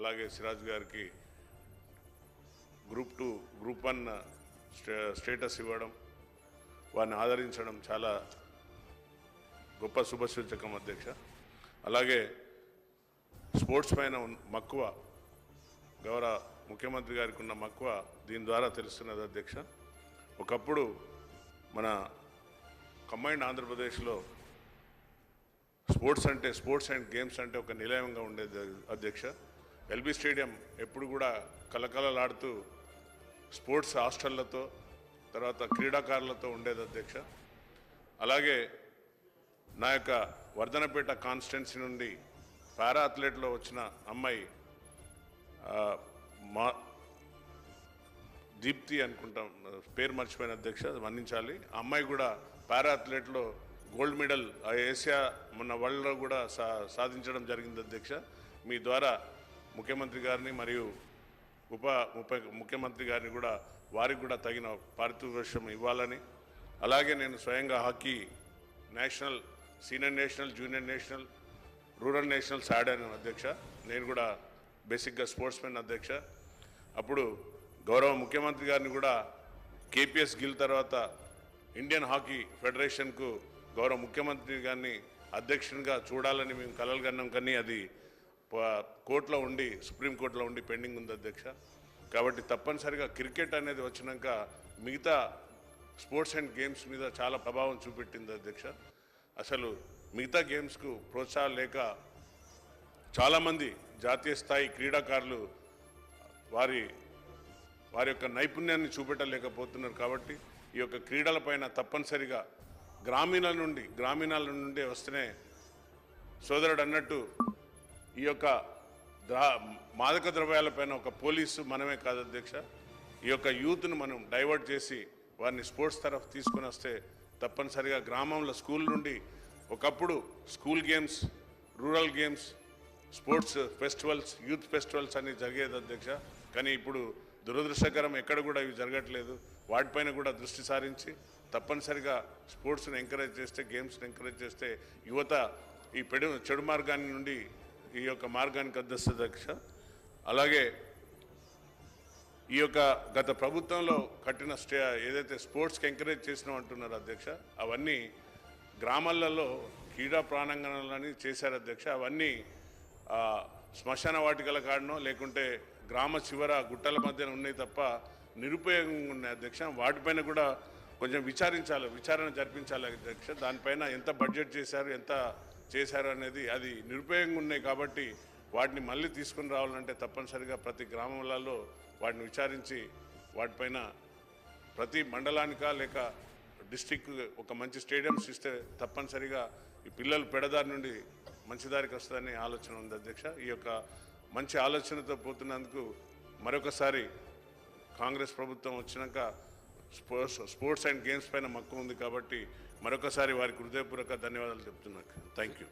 అలాగే సిరాజ్ గారికి group two group one stay status ఇవ్వడం వారిని ఆదరించడం చాలా గొప్ప శుభసూచకం అధ్యక్ష. అలాగే స్పోర్ట్స్ పైన మక్కువ గౌరవ ముఖ్యమంత్రి గారికి ఉన్న మక్కువ దీని ద్వారా తెలుస్తున్నది అధ్యక్ష. ఒకప్పుడు మన కంబైండ్ ఆంధ్రప్రదేశ్లో స్పోర్ట్స్ అంటే స్పోర్ట్స్ అండ్ గేమ్స్ అంటే ఒక నిలయంగా ఉండేది అధ్యక్ష. ఎల్బీ స్టేడియం ఎప్పుడు కూడా కలకలలాడుతూ స్పోర్ట్స్ హాస్టళ్ళతో తర్వాత క్రీడాకారులతో ఉండేది అధ్యక్ష. అలాగే నా యొక్క వర్ధనపేట కాన్స్టిట్యున్సీ నుండి పారా అథ్లెట్లో వచ్చిన అమ్మాయి మా దీప్తి అనుకుంటాం పేరు మర్చిపోయిన అధ్యక్ష వర్ణించాలి మన్నించాలి. అమ్మాయి కూడా పారా అథ్లెట్లో గోల్డ్ మెడల్ ఆ ఏషియా మొన్న వరల్డ్లో కూడా సా సాధించడం జరిగింది అధ్యక్ష. మీ ద్వారా ముఖ్యమంత్రి గారిని మరియు ఉప ఉప ముఖ్యమంత్రి గారిని కూడా వారికి కూడా తగిన పారితోషికం ఇవ్వాలని అలాగే నేను స్వయంగా hockey national senior national junior national rural national ఆడాను అధ్యక్ష. నేను కూడా బేసిక్గా స్పోర్ట్స్ మెన్ అధ్యక్ష. అప్పుడు గౌరవ ముఖ్యమంత్రి గారిని కూడా కేపీఎస్ గిల్ తర్వాత ఇండియన్ హాకీ ఫెడరేషన్కు గౌరవ ముఖ్యమంత్రి గారిని అధ్యక్షునిగా చూడాలని మేము కలలుగన్నాం కానీ అది కోర్టులో ఉండి సుప్రీంకోర్టులో ఉండి పెండింగ్ ఉంది అధ్యక్ష. కాబట్టి తప్పనిసరిగా క్రికెట్ అనేది వచ్చినాక మిగతా స్పోర్ట్స్ అండ్ గేమ్స్ మీద చాలా ప్రభావం చూపెట్టింది అధ్యక్ష. అసలు మిగతా గేమ్స్కు ప్రోత్సాహం లేక చాలామంది జాతీయ స్థాయి క్రీడాకారులు వారి వారి యొక్క నైపుణ్యాన్ని చూపెట్టలేకపోతున్నారు కాబట్టి ఈ యొక్క క్రీడలపైన తప్పనిసరిగా గ్రామీణాల నుండి గ్రామీణాల నుండి వస్తేనే సోదరుడు అన్నట్టు ఈ యొక్క ద్రా మాదక ద్రవ్యాలపైన ఒక పోలీసు మనమే కాదు అధ్యక్ష. ఈ యొక్క యూత్ను మనం డైవర్ట్ చేసి వారిని స్పోర్ట్స్ తరఫు తీసుకొని వస్తే తప్పనిసరిగా గ్రామంలో స్కూల్ నుండి ఒకప్పుడు school games rural games sports festivals youth festivals అన్ని జరిగేది అధ్యక్ష. కానీ ఇప్పుడు దురదృష్టకరం ఎక్కడ కూడా ఇవి జరగట్లేదు. వాటిపైన కూడా దృష్టి సారించి తప్పనిసరిగా స్పోర్ట్స్ని ఎంకరేజ్ చేస్తే గేమ్స్ని ఎంకరేజ్ చేస్తే యువత ఈ పెడు చెడు మార్గాన్ని నుండి ఈ యొక్క మార్గానికి అద్దస్తుంది అధ్యక్ష అలాగే ఈ యొక్క గత ప్రభుత్వంలో కట్టిన స్టే ఏదైతే స్పోర్ట్స్కి ఎంకరేజ్ చేసినాం అంటున్నారు అధ్యక్ష అవన్నీ గ్రామాలలో క్రీడా ప్రాణాంగణాలని చేశారు అధ్యక్ష. అవన్నీ శ్మశాన వాటికల కాడనో లేకుంటే గ్రామ చివర గుట్టల మధ్యన ఉన్నాయి తప్ప నిరుపయోగంగా ఉన్నాయి అధ్యక్ష. వాటిపైన కూడా కొంచెం విచారించాలి విచారణ జరిపించాలి అధ్యక్ష. దానిపైన ఎంత బడ్జెట్ చేశారు ఎంత చేశారు అనేది అది నిరుపయోగంగా ఉన్నాయి కాబట్టి వాటిని మళ్ళీ తీసుకుని రావాలంటే తప్పనిసరిగా ప్రతి గ్రామాలలో వాటిని విచారించి వాటిపైన ప్రతి మండలానికా లేక డిస్టిక్ ఒక మంచి స్టేడియంస్ ఇస్తే తప్పనిసరిగా ఈ పిల్లలు పెడదారి నుండి మంచి దారికి ఆలోచన ఉంది అధ్యక్ష. ఈ యొక్క మంచి ఆలోచనతో పోతున్నందుకు మరొకసారి కాంగ్రెస్ ప్రభుత్వం వచ్చినాక స్పోర్ట్స్ స్పోర్ట్స్ అండ్ గేమ్స్ పైన మక్కువ ఉంది కాబట్టి మరొకసారి వారికి హృదయపూర్వక ధన్యవాదాలు చెప్తున్నాను. Thank you